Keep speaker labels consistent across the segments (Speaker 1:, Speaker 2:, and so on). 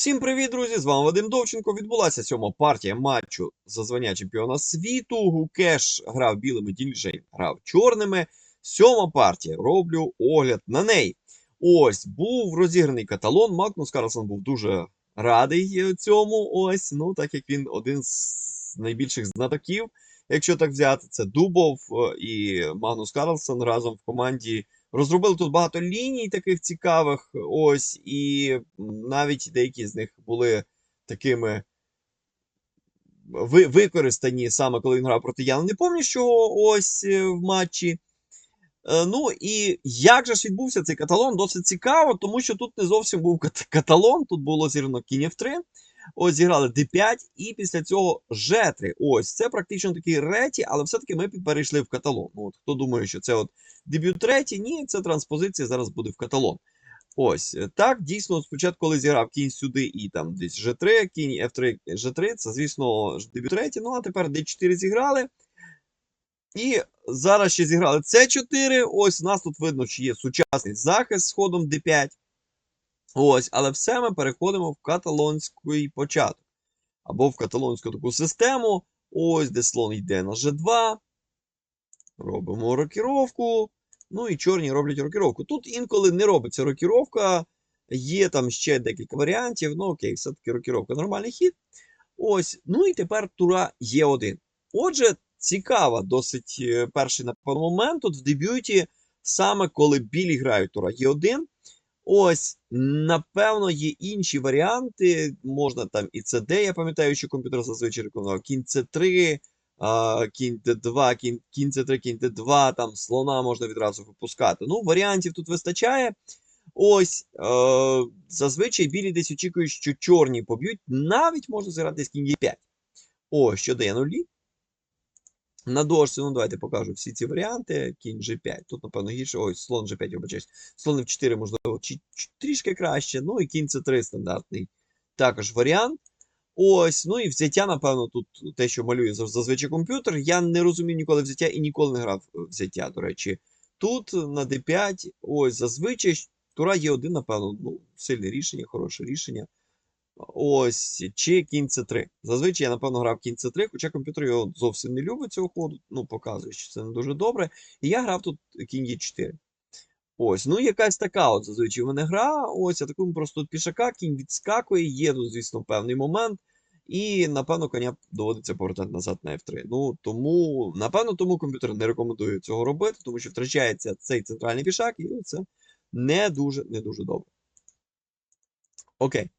Speaker 1: Всім привіт, друзі! З вами Вадим Довченко. Відбулася сьома партія матчу за звання чемпіона світу. Гукеш грав білими, Дінджей грав чорними. Сьома партія. Роблю огляд на неї. Ось був розіграний каталон. Магнус Карлсон був дуже радий е, цьому. Ось, ну так як він один з найбільших знатоків. Якщо так взяти, це Дубов е, і Магнус Карлсон разом в команді Розробили тут багато ліній таких цікавих. Ось, і навіть деякі з них були такими ви, використані саме коли він грав проти Яна Непомнящого ось е, в матчі. Е, Ну і як же ж відбувся цей каталон? Досить цікаво, тому що тут не зовсім був каталон, тут було зіграно кінь F3. Ось зіграли D5, і після цього G3. Ось це практично такий реті, але все-таки ми перейшли в каталон. Ну, от Хто думає, що це от дебют третій, ні, це транспозиція зараз буде в каталон. Ось е, так, дійсно, спочатку, коли зіграв кінь сюди і там десь G3, кінь F3, G3, це, звісно, дебют третій. Ну, а тепер D4 зіграли. І зараз ще зіграли C4. Ось у нас тут видно, що є сучасний захист з ходом D5. Ось, але все ми переходимо в каталонський початок. Або в каталонську таку систему. Ось, де слон йде на G2. Робимо рокіровку. Ну і чорні роблять рокіровку. Тут інколи не робиться рокіровка. Є там ще декілька варіантів. Ну, окей, все-таки рокіровка нормальний хід. Ось. Ну і тепер тура Е1. Отже, цікава досить е, перший напевно, момент тут в дебюті, саме коли білі грають тура Е1. Ось, напевно, є інші варіанти. Можна там і CD, я пам'ятаю, що комп'ютер зазвичай рекомендував. Кінь C3, кінь D2, кінь, кінь C3, кінь D2, там слона можна відразу випускати. Ну, варіантів тут вистачає. Ось, е, зазвичай білі десь очікують, що чорні поб'ють. Навіть можна зіграти з кінь Е5. Ось, що дає нулі. На дошці, ну давайте покажу всі ці варіанти. Кінь G5. Тут, напевно, гірше. Ой, слон G5, вибачаюсь. Слон F4, можливо, чи, чи, трішки краще. Ну і кінь C3 стандартний. Також варіант. Ось, ну і взяття, напевно, тут те, що малює зазвичай комп'ютер. Я не розумів ніколи взяття і ніколи не грав взяття, до речі. Тут на D5, ось зазвичай тура є один, напевно, ну, сильне рішення, хороше рішення. Ось, чи кінь С3. Зазвичай я, напевно, грав кінь С3, хоча комп'ютер його зовсім не любить цього ходу, ну, показує, що це не дуже добре. І я грав тут кінь Е4. Ось, ну якась така от зазвичай в мене гра. Ось, я такому просто тут пішака, кінь відскакує, є тут, звісно, певний момент. І, напевно, коня доводиться повертати назад на F3. Ну, тому, напевно, тому комп'ютер не рекомендує цього робити, тому що втрачається цей центральний пішак, і це не дуже, не дуже добре. Окей.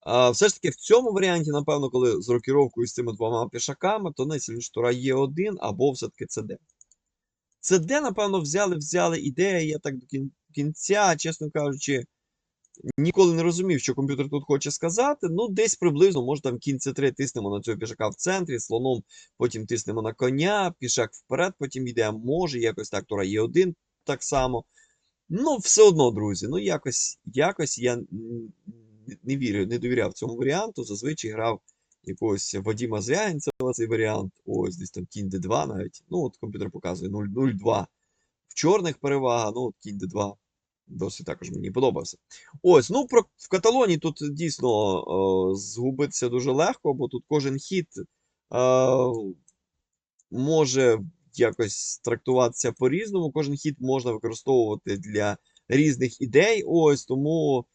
Speaker 1: А, все ж таки, в цьому варіанті, напевно, коли з рокіровкою з цими двома пішаками, то найсильніша тура є 1 або все-таки CD. CD, напевно, взяли, взяли ідея, я так до кін- кінця, чесно кажучи, ніколи не розумів, що комп'ютер тут хоче сказати. Ну, десь приблизно, може там кінь C3 тиснемо на цього пішака в центрі, слоном, потім тиснемо на коня, пішак вперед, потім йде, може, якось так, тура є 1 так само. Ну, все одно, друзі, ну якось, якось я не вірю, не довіряв цьому варіанту. Зазвичай грав якогось Вадима Звягінцева цей варіант. Ось десь там кінь D2 навіть. Ну, от комп'ютер показує 0-0-2. В чорних перевага, ну, от кінь D2. Досить також мені подобався. Ось, ну про, в каталоні тут дійсно о, згубитися дуже легко, бо тут кожен хід е, може якось трактуватися по-різному. Кожен хід можна використовувати для різних ідей. Ось тому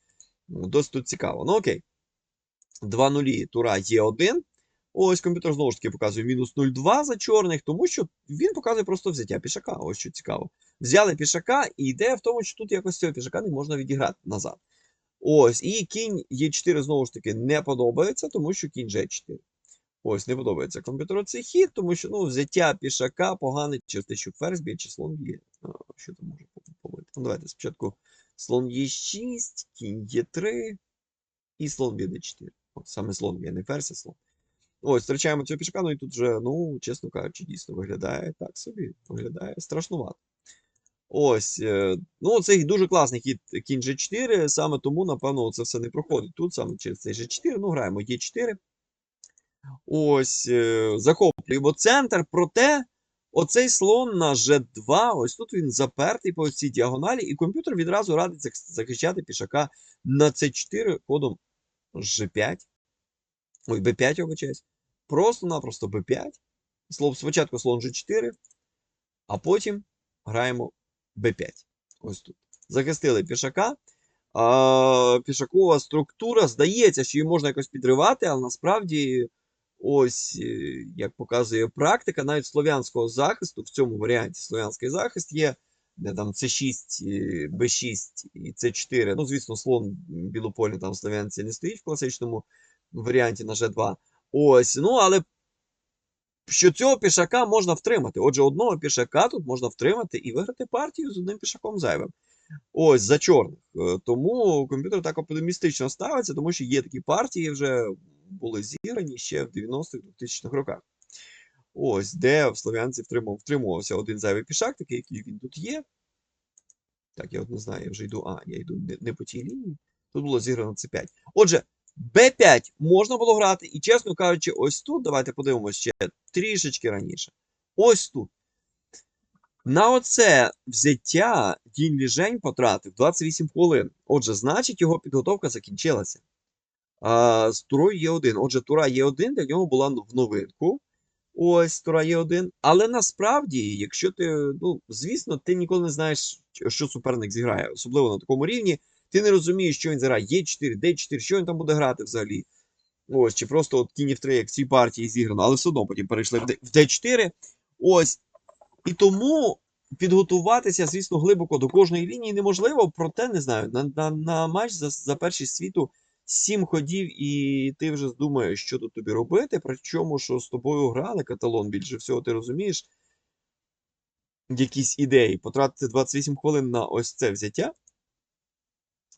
Speaker 1: досить тут цікаво. Ну окей. 2 нулі тура є 1. Ось комп'ютер знову ж таки показує мінус 0,2 за чорних, тому що він показує просто взяття пішака. Ось що цікаво. Взяли пішака, і ідея в тому, що тут якось цього пішака не можна відіграти назад. Ось, і кінь Е4 знову ж таки не подобається, тому що кінь G4. Ось, не подобається комп'ютеру цей хід, тому що ну, взяття пішака погане через те, що ферзь б'є чи слон б'є. А, Що там може побити? Ну, давайте спочатку слон Е6, кінь Е3 і слон б'є Д4. От, саме слон б'є, не ферзь, а слон. Ось, втрачаємо цього пішака, ну і тут вже, ну, чесно кажучи, дійсно виглядає так собі. Виглядає страшнувато. Ось, е, ну, цей дуже класний хід кінь G4, саме тому, напевно, це все не проходить. Тут саме через цей G4, ну, граємо Е4. Ось, е, захоплюємо центр, проте оцей слон на G2, ось тут він запертий по цій діагоналі, і комп'ютер відразу радить захищати пішака на C4 ходом G5. Ой, B5 обичаюсь. Просто-напросто B5. Слон, спочатку слон G4, а потім граємо B5. Ось тут. Захистили пішака. Пішакова структура. Здається, що її можна якось підривати, але насправді, ось, е, як показує практика, навіть слов'янського захисту, в цьому варіанті слов'янський захист є. Де там С6, е, Б6 і С4. Ну, звісно, слон білопольний там слов'янці не стоїть в класичному варіанті на G2. Ось, ну, але що цього пішака можна втримати. Отже, одного пішака тут можна втримати і виграти партію з одним пішаком зайвим. Ось за чорних. Е, Тому комп'ютер так оптимістично ставиться, тому що є такі партії, вже були зіграні ще в 90-х 2000-х роках. Ось, де в Слов'янці втримав, втримувався один зайвий пішак, такий, який він тут є. Так, я от не знаю, я вже йду. А, я йду не, не по тій лінії. Тут було зіграно С5. Отже, Б5 можна було грати, і, чесно кажучи, ось тут, давайте подивимося ще трішечки раніше. Ось тут. На оце взяття Дінь Ліжень потратив 28 хвилин. Отже, значить, його підготовка закінчилася. А, з турою Є1. Отже, тура Є1 для нього була в новинку. Ось тура Є1. Але насправді, якщо ти, ну, звісно, ти ніколи не знаєш, що суперник зіграє, особливо на такому рівні. Ти не розумієш, що він зіграє Є4, Д4, що він там буде грати взагалі. Ось, чи просто от кінь в 3, як в цій партії зіграно, але все одно потім перейшли в Д4. Ось. І тому підготуватися, звісно, глибоко до кожної лінії неможливо, проте не знаю. На, на, на матч за, за першість світу сім ходів, і ти вже думаєш, що тут тобі робити. Причому, що з тобою грали каталон, більше всього, ти розумієш якісь ідеї. Потратити 28 хвилин на ось це взяття.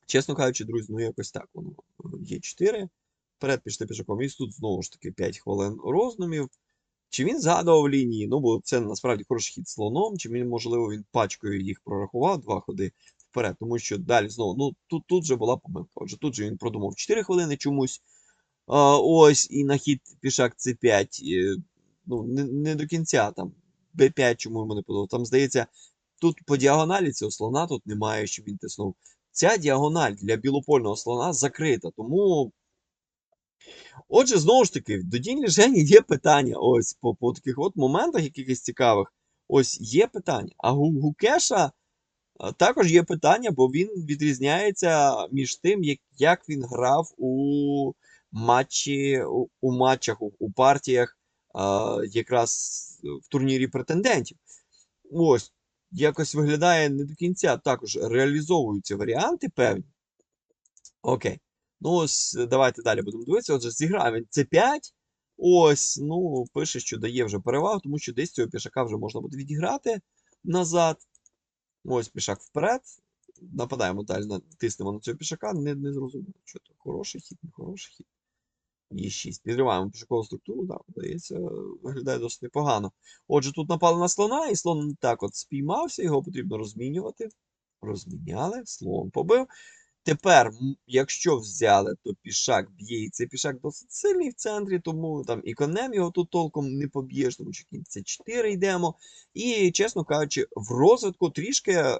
Speaker 1: Чесно кажучи, друзі, ну якось так воно є 4. Вперед пішли пішаком. І тут знову ж таки 5 хвилин роздумів. Чи він згадував лінії? Ну, бо це насправді хороший хід слоном, чи він, можливо, він пачкою їх прорахував два ходи вперед, тому що далі знову, ну тут тут же була помилка. Отже, тут же він продумав 4 хвилини чомусь. А, ось, і на хід пішак С5. і, Ну, не, не до кінця там. Б5, чому йому не подобається. Там, здається, тут по діагоналі цього слона тут немає, щоб він тиснув. Ця діагональ для білопольного слона закрита, тому. Отже, знову ж таки, до Дінь Ліжені є питання. Ось по, по таких от моментах, якихось цікавих, ось є питання. А у Гукеша також є питання, бо він відрізняється між тим, як, як він грав у матчі, у, у матчах, у, у партіях, а, якраз в турнірі претендентів. Ось, якось виглядає не до кінця також реалізовуються варіанти певні. Окей. Ну, ось давайте далі будемо дивитися. Отже, зіграв він С5. Ось, ну, пише, що дає вже перевагу, тому що десь цього пішака вже можна буде відіграти назад. Ось пішак вперед. Нападаємо далі, натиснемо на цього пішака. Не, не зрозуміло, що то хороший хід, не хороший хід. Є 6. Підриваємо пішакову структуру, так, здається, виглядає досить непогано. Отже, тут напали на слона, і слон так от спіймався, його потрібно розмінювати. Розміняли, слон побив. Тепер, якщо взяли, то пішак б'є, і цей пішак досить сильний в центрі, тому там і конем його тут толком не поб'єш, тому що кінь це 4 йдемо. І, чесно кажучи, в розвитку трішки, е,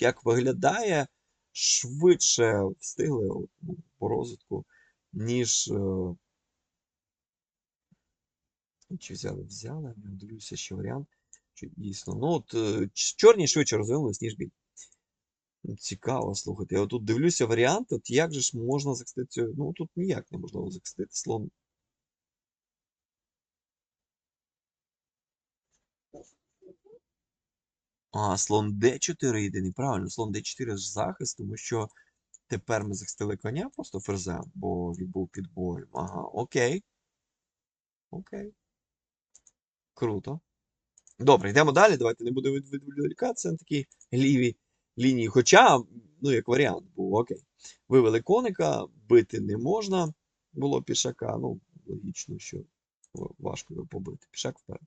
Speaker 1: як виглядає, швидше встигли ну, по розвитку, ніж. е, Чи взяли? Взяли, дивлюся ще варіант. Чи дійсно. Ну, от е, чорні швидше розвинулись, ніж білі. Цікаво, слухайте. Я тут дивлюся варіант, от як же ж можна захистити цю. Ну тут ніяк неможливо захистити слон. А, слон d4 єдиний. Правильно, слон d4 ж захист, тому що тепер ми захистили коня просто ферзем, бо він був під боєм. Ага, окей. Окей. Круто. Добре, йдемо далі. Давайте не будемо від- відволікатися на такі ліві лінії. Хоча, ну, як варіант був, окей. Вивели коника, бити не можна було пішака. Ну, логічно, що важко його побити. Пішак вперед.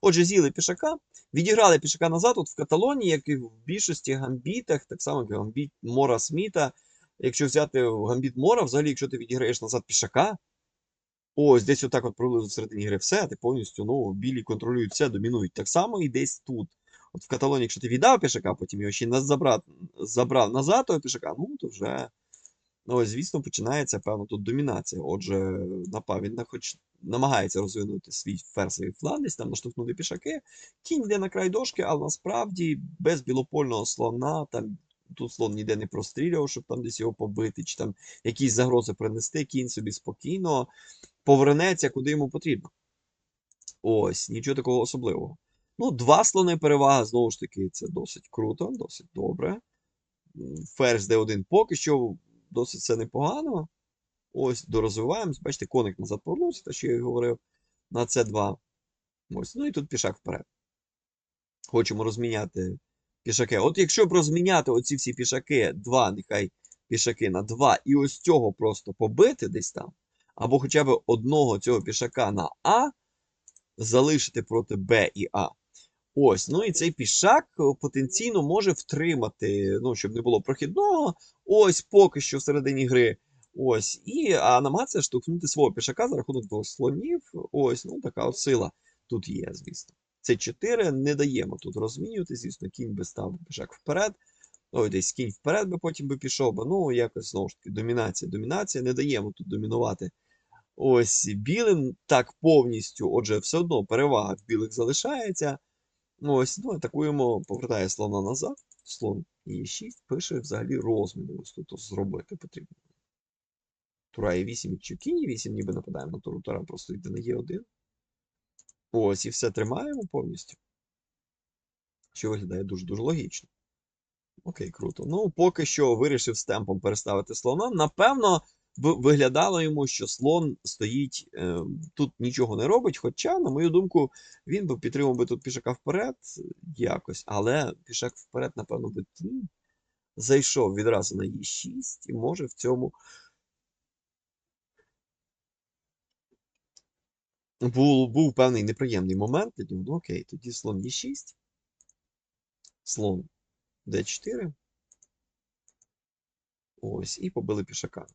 Speaker 1: Отже, з'їли пішака, відіграли пішака назад. От в Каталонії, як і в більшості гамбітах, так само як і гамбіт Мора Сміта. Якщо взяти гамбіт Мора, взагалі, якщо ти відіграєш назад пішака, Ось десь отак от приблизно всередині гри все, ти повністю ну, білі контролюють все, домінують. Так само і десь тут. От в Каталоні, якщо ти віддав пішака, потім його ще не забрав, забрав назад того пішака, ну то вже Ну, ось, звісно, починається, певно, тут домінація. Отже, напав, він хоч намагається розвинути свій ферзовий фланг, десь там наштовхнути пішаки. Кінь йде на край дошки, але насправді без білопольного слона, там тут слон ніде не прострілював, щоб там десь його побити, чи там якісь загрози принести, кінь собі спокійно повернеться, куди йому потрібно. Ось, нічого такого особливого. Ну, два слони перевага, знову ж таки, це досить круто, досить добре. Ферзь D1 поки що досить все непогано. Ось, дорозвиваємось. Бачите, коник назад повернувся, те, що я говорив, на C2. Ось, ну і тут пішак вперед. Хочемо розміняти пішаки. От якщо б розміняти оці всі пішаки, два, нехай пішаки на 2, і ось цього просто побити десь там, або хоча б одного цього пішака на А, залишити проти Б і А. Ось, ну і цей пішак е, потенційно може втримати, ну, щоб не було прохідного. Ось поки що всередині гри. Ось, і а намагатися штовхнути свого пішака за рахунок двох слонів. Ось, ну така от сила тут є, звісно. Це 4 не даємо тут розмінювати, звісно, кінь би став пішак вперед. Ой, десь кінь вперед би потім би пішов би. Ну, якось знову ж таки, домінація. Домінація, не даємо тут домінувати. Ось білим так повністю. Отже, все одно перевага в білих залишається. Ось, ну, атакуємо, повертає слона назад. Слон Е6 пише взагалі розміни. Ось тут зробити потрібно. Тура Е8, якщо кінь Е8, ніби нападаємо на туру, Тура просто йде на Е1. Ось, і все тримаємо повністю. Що виглядає дуже-дуже логічно. Окей, круто. Ну, поки що вирішив з темпом переставити слона. Напевно, виглядало йому, що слон стоїть е, тут нічого не робить. Хоча, на мою думку, він би підтримав би тут пішака вперед якось, але пішак вперед, напевно, би зайшов відразу на Е6 і може в цьому. Був, був певний неприємний момент нього. Ну, окей, тоді слон Е6. Слон Д4. Ось, і побили пішака.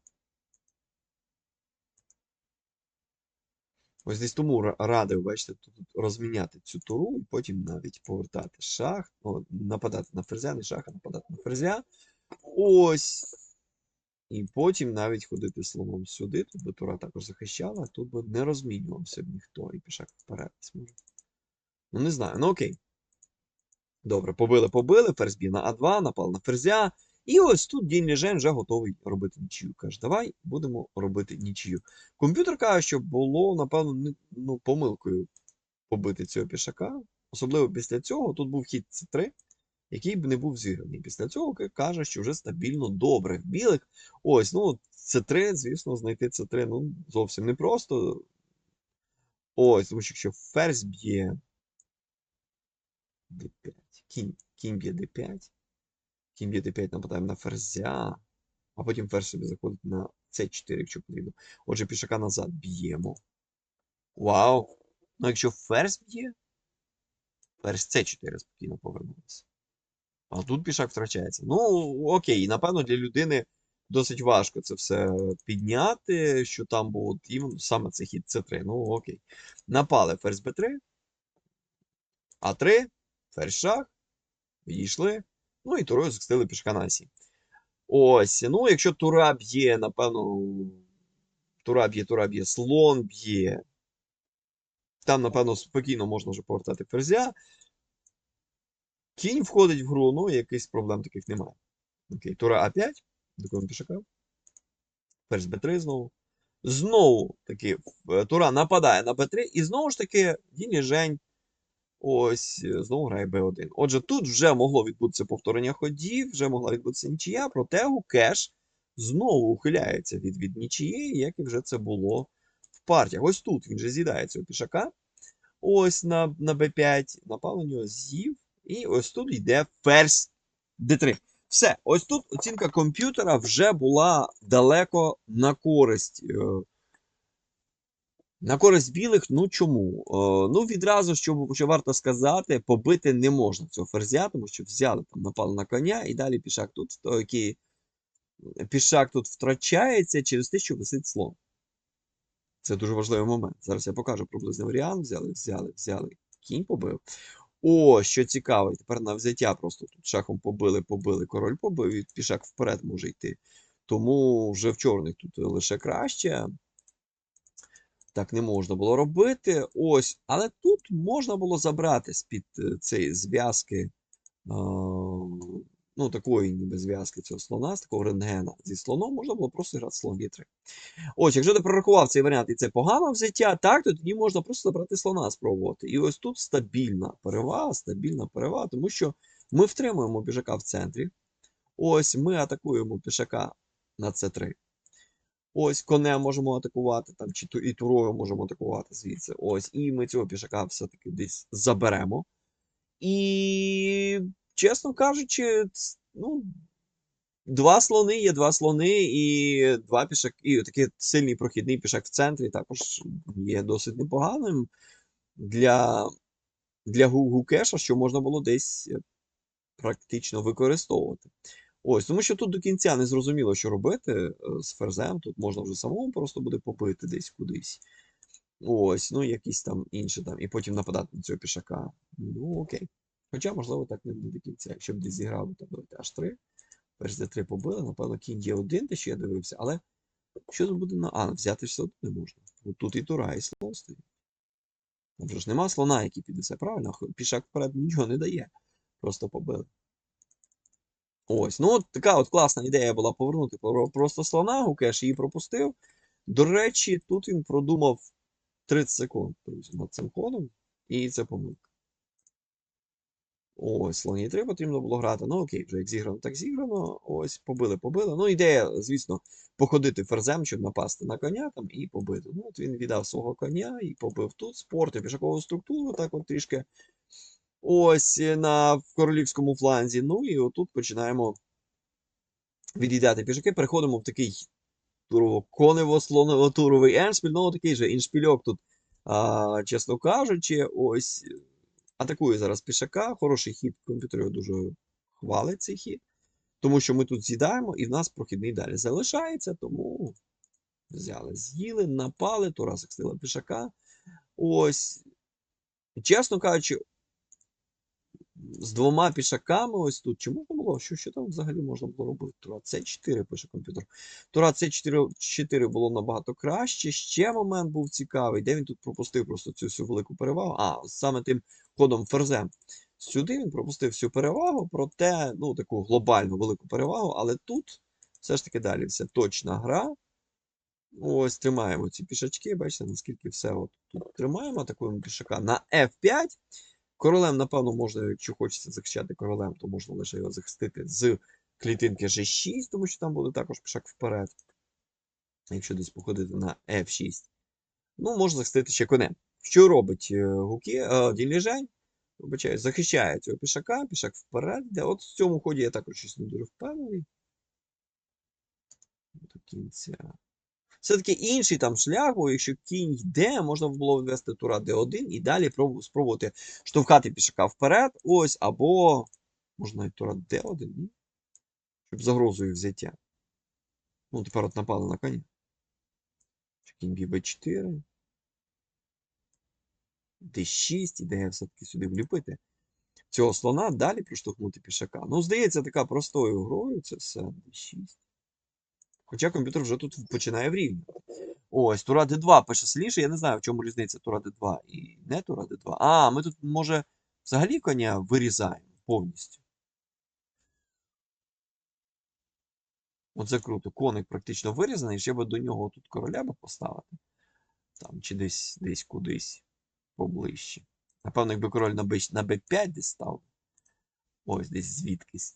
Speaker 1: Ось десь тому радив, бачите, тут розміняти цю туру і потім навіть повертати шах, о, нападати на ферзя, не шах, а нападати на ферзя. Ось. І потім навіть ходити слоном сюди. Тут би тура також захищала, тут би не розмінювався б ніхто, і пішак вперед зможе. Ну, не знаю, ну окей. Добре, побили, побили, ферзь б'є на А2, напав на ферзя. І ось тут Дінь Ліжен вже готовий робити нічию. Каже, давай будемо робити нічию. Комп'ютер каже, що було, напевно, ну, помилкою побити цього пішака. Особливо після цього тут був хід С3, який б не був зіграний. Після цього каже, що вже стабільно добре в білих. Ось, ну, С3, звісно, знайти С3 ну, зовсім непросто. Ось, тому що якщо ферзь б'є d5, кінь, кінь б'є d5, кінь б'є d5, нападаємо на ферзя, а потім ферзь собі заходить на c4, якщо потрібно. Отже, пішака назад б'ємо. Вау! Ну, якщо ферзь б'є, ферзь c4 спокійно повернувся. А тут пішак втрачається. Ну, окей, напевно, для людини досить важко це все підняти, що там от іменно саме цей хід c3. Ну, окей. Напали ферзь b3, а3, ферзь шах, відійшли. Ну і турою захистили пішка на. Ось. Ну, якщо тура б'є, напевно, тура б'є, тура б'є, слон б'є. Там, напевно, спокійно можна вже повертати ферзя. Кінь входить в гру, ну, якихось проблем таких немає. Окей, тура А5, до пішака. Ферзь Б3 знову. Знову таки, е, тура нападає на Б3, і знову ж таки, Діні Жень ось е, знову грає Б1. Отже, тут вже могло відбутися повторення ходів, вже могла відбутися нічия, проте Гукеш знову ухиляється від, від нічиєї, як і вже це було в партіях. Ось тут він же з'їдає цього пішака. Ось на, на Б5, напав на нього з'їв. І ось тут йде ферзь d3. Все, ось тут оцінка комп'ютера вже була далеко на користь. На користь білих, ну чому? Е, Ну, відразу, що, що варто сказати, побити не можна цього ферзя, тому що взяли там, напали на коня, і далі пішак тут, то, який, пішак тут втрачається через те, що висить слон. Це дуже важливий момент. Зараз я покажу приблизний варіант. Взяли, взяли, взяли. Кінь побив. О, що цікаво, тепер на взяття просто тут шахом побили, побили, король побив, і пішак вперед може йти. Тому вже в чорних тут лише краще. Так не можна було робити. Ось, але тут можна було забрати з-під е, цієї зв'язки, ну, такої ніби зв'язки цього слона, з такого рентгена зі слоном, можна було просто грати слон G3. Ось, якщо ти прорахував цей варіант і це погано взяття, так, то тоді можна просто забрати слона спробувати. І ось тут стабільна перевага, стабільна перевага, тому що ми втримуємо пішака в центрі. Ось ми атакуємо пішака на c3. Ось конем можемо атакувати, там, чи ту- і турою можемо атакувати звідси. Ось, і ми цього пішака все-таки десь заберемо. І, чесно кажучи, ну, два слони є два слони, і два пішак, і такий сильний прохідний пішак в центрі також є досить непоганим для, для Гу- Гукеша, що можна було десь е, практично використовувати. Ось, тому що тут до кінця не зрозуміло, що робити е, з ферзем. Тут можна вже самому просто буде побити десь кудись. Ось, ну якісь там інші там, і потім нападати на цього пішака. Ну, окей. Хоча, можливо, так не до кінця. Якщо б десь зіграв, то давайте H3. Перш d3 побили, напевно, кінь є один, те, що я дивився, але що тут буде на. А, взяти все одно не можна. От тут і тура, і слон стоїть. Там ж нема слона, який піднесе, правильно? Пішак вперед нічого не дає. Просто побили. Ось, ну от така от класна ідея була повернути просто слона, Гукеш її пропустив. До речі, тут він продумав 30 секунд, над цим ходом, і це помилка. Ось, слоні 3 потрібно було грати. Ну окей, вже як зіграно, так зіграно. Ось, побили, побили. Ну, ідея, звісно, походити ферзем, щоб напасти на коня там і побити. Ну, от він віддав свого коня і побив тут, спортив пішакову структуру, так от трішки. Ось е, на королівському фланзі. Ну і отут починаємо від'їдати пішаки. Переходимо в такий конево-слоново-туровий еншпіль. Ну, такий же іншпільок тут, а, чесно кажучи, ось е, атакує зараз пішака. Хороший хід комп'ютер дуже хвалить цей хід. Тому що ми тут з'їдаємо, і в нас прохідний далі залишається, тому взяли, з'їли, напали, Тура захистила пішака. Ось. Чесно кажучи, з двома пішаками ось тут. Чи можна було? Що, що там взагалі можна було робити? Тура С4 пише комп'ютер. Тура С4 4 було набагато краще. Ще момент був цікавий, де він тут пропустив просто цю всю велику перевагу. А, саме тим ходом ферзем. Сюди він пропустив всю перевагу, проте, ну, таку глобальну велику перевагу, але тут все ж таки далі все точна гра. Ось тримаємо ці пішачки, бачите, наскільки все от тут тримаємо, атакуємо пішака на F5. Королем, напевно, можна, якщо хочеться захищати королем, то можна лише його захистити з клітинки G6, тому що там буде також пішак вперед. Якщо десь походити на F6. Ну, можна захистити ще конем. Що робить е, Гуки, е, Діліжень? Вибачаю, захищає цього пішака, пішак вперед. йде. От в цьому ході я також щось не дуже впевнений. До кінця. Все-таки інший там шлях, бо якщо кінь йде, можна було ввести тура d1 і далі спробувати штовхати пішака вперед. Ось, або можна і тура d1, ні? щоб загрозою взяття. Ну, тепер от напали на коня. Чи Кінь б'є b4. d6, ідея все-таки сюди вліпити. Цього слона далі проштовхнути пішака. Ну, здається, така простою грою це все d6. Хоча комп'ютер вже тут починає врівнювати. Ось, Тура D2 пише. Я не знаю, в чому різниця Тура D2 і не Тура D2. А, ми тут, може, взагалі коня вирізаємо повністю. Оце круто. Коник практично вирізаний, ще би до нього тут короля би поставити. Там, чи десь десь кудись поближче. Напевно, якби король на B5 десь став. Ось десь звідкись.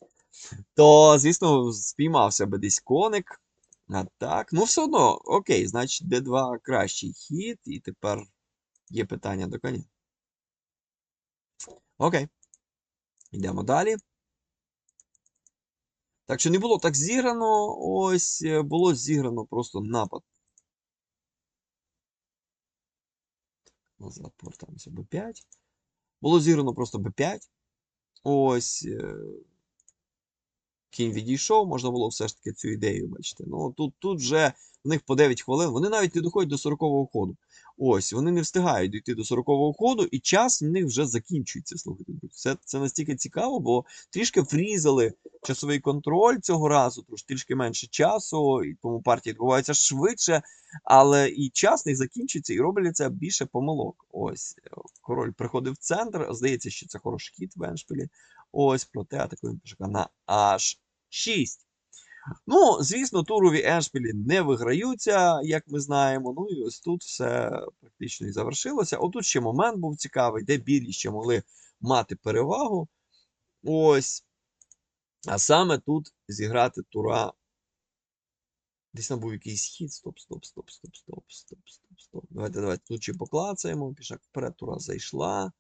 Speaker 1: То, звісно, спіймався би десь коник. А так, ну все одно, окей, значить, D2 кращий хід, і тепер є питання до коня. Окей. Йдемо далі. Так що не було так зіграно, ось е, було зіграно просто напад. Назад повертаємося B5. Було зіграно просто B5. Ось. Кінь відійшов, можна було все ж таки цю ідею бачити. Ну, тут, тут вже в них по 9 хвилин, вони навіть не доходять до 40-го ходу. Ось, вони не встигають дійти до 40-го ходу, і час в них вже закінчується. Слухайте. Це, це настільки цікаво, бо трішки врізали часовий контроль цього разу, тож трішки менше часу, і тому партії відбуваються швидше, але і час них закінчується, і робляться більше помилок. Ось, король приходив в центр, здається, що це хороший хід в Еншпілі. Ось, проте атакуємо пішака на H6. Ну, звісно, турові Еншпілі не виграються, як ми знаємо. Ну і ось тут все практично і завершилося. Отут ще момент був цікавий, де білі ще могли мати перевагу. Ось. А саме тут зіграти тура. Десь там був якийсь хід. Стоп, стоп, стоп, стоп, стоп, стоп, стоп, стоп. Давайте, давайте тут ще поклацаємо. Пішак вперед, тура зайшла.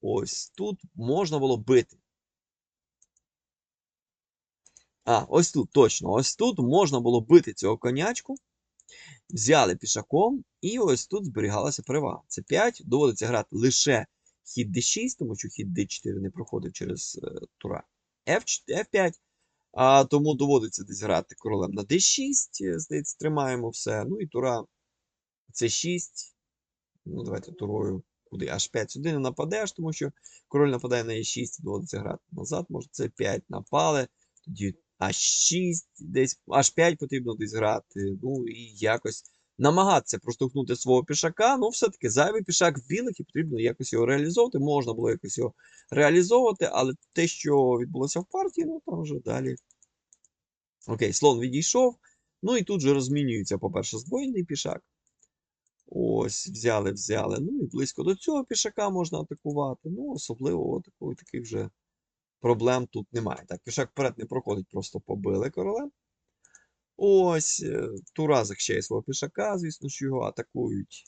Speaker 1: Ось тут можна було бити. А, ось тут, точно. Ось тут можна було бити цього конячку. Взяли пішаком, і ось тут зберігалася перевага. Це 5. Доводиться грати лише хід d6, тому що хід d4 не проходив через е, тура F4, F5. А тому доводиться десь грати королем на d6. е, Здається, тримаємо все. Ну і тура c6. Ну, давайте турою куди? H5 сюди не нападеш, тому що король нападає на e6, доводиться грати назад. Може, c5 напали. Тоді а6, десь H5 потрібно десь грати. Ну і якось намагатися проштовхнути свого пішака. Ну, все-таки зайвий пішак в білих і потрібно якось його реалізовувати. Можна було якось його реалізовувати, але те, що відбулося в партії, ну там вже далі. Окей, слон відійшов. Ну і тут же розмінюється, по-перше, здвоєний пішак. Ось, взяли, взяли. Ну і близько до цього пішака можна атакувати. Ну, особливо такої, таких вже проблем тут немає. Так, пішак вперед не проходить, просто побили королем. Ось, е, Тура захищає свого пішака, звісно, що його атакують.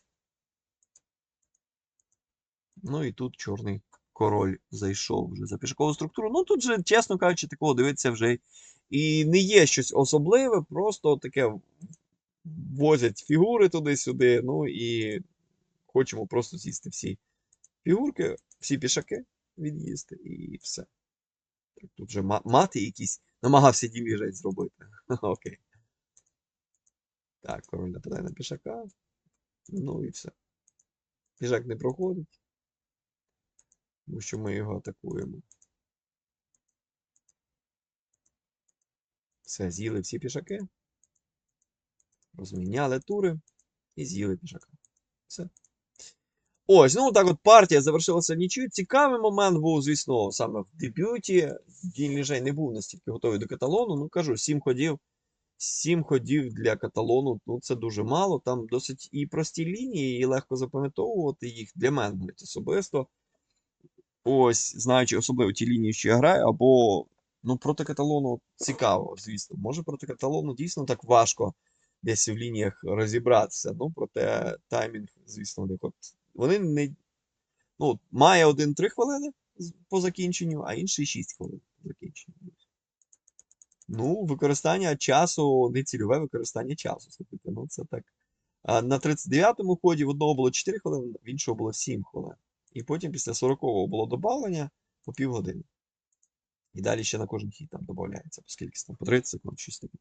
Speaker 1: Ну і тут чорний король зайшов вже за пішакову структуру. Ну тут же, чесно кажучи, такого дивитися вже і не є щось особливе, просто таке возять фігури туди-сюди. Ну і хочемо просто з'їсти всі фігурки, всі пішаки від'їсти і все. Тут же мати якісь намагався діміжець зробити. Окей. Так, король нападає на пішака. Ну і все. Пішак не проходить. Тому що ми його атакуємо. Все, з'їли всі пішаки. Розміняли тури і з'їли пішака. Все. Ось, ну так от партія завершилася нічою. Цікавий момент був, звісно, саме в дебюті. Дін Ліжей не був настільки готовий до каталону. Ну, кажу, сім ходів. Сім ходів для каталону, ну це дуже мало. Там досить і прості лінії, і легко запам'ятовувати їх для мене навіть особисто. Ось, знаючи особливо ті лінії, що я граю, або ну, проти каталону цікаво, звісно. Може проти каталону дійсно так важко десь в лініях розібратися. Ну, проте таймінг, звісно, в от вони не. Ну, має один 3 хвилини по закінченню, а інший 6 хвилин по закінченню. Ну, використання часу, не цільове використання часу. Слухайте, ну це так. А на 39-му ході в одного було 4 хвилини, в іншого було 7 хвилин. І потім після 40-го було додавлення по півгодини. І далі ще на кожен хід там додається, оскільки там по 30 секунд, щось таке.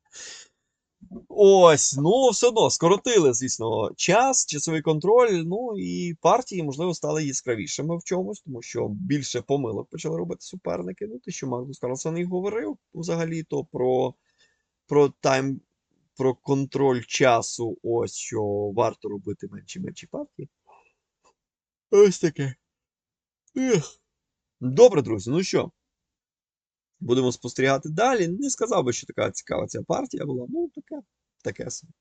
Speaker 1: Ось, ну все одно скоротили, звісно, час, часовий контроль. Ну і партії, можливо, стали яскравішими в чомусь, тому що більше помилок почали робити суперники. Ну, те, що Магнус Карлсон і говорив взагалі-то про, про тайм, про контроль часу, ось що варто робити менші менші партії. Ось таке. Ех. Добре, друзі, ну що? Будемо спостерігати далі. Не сказав би, що така цікава ця партія була. Ну, таке, таке собі.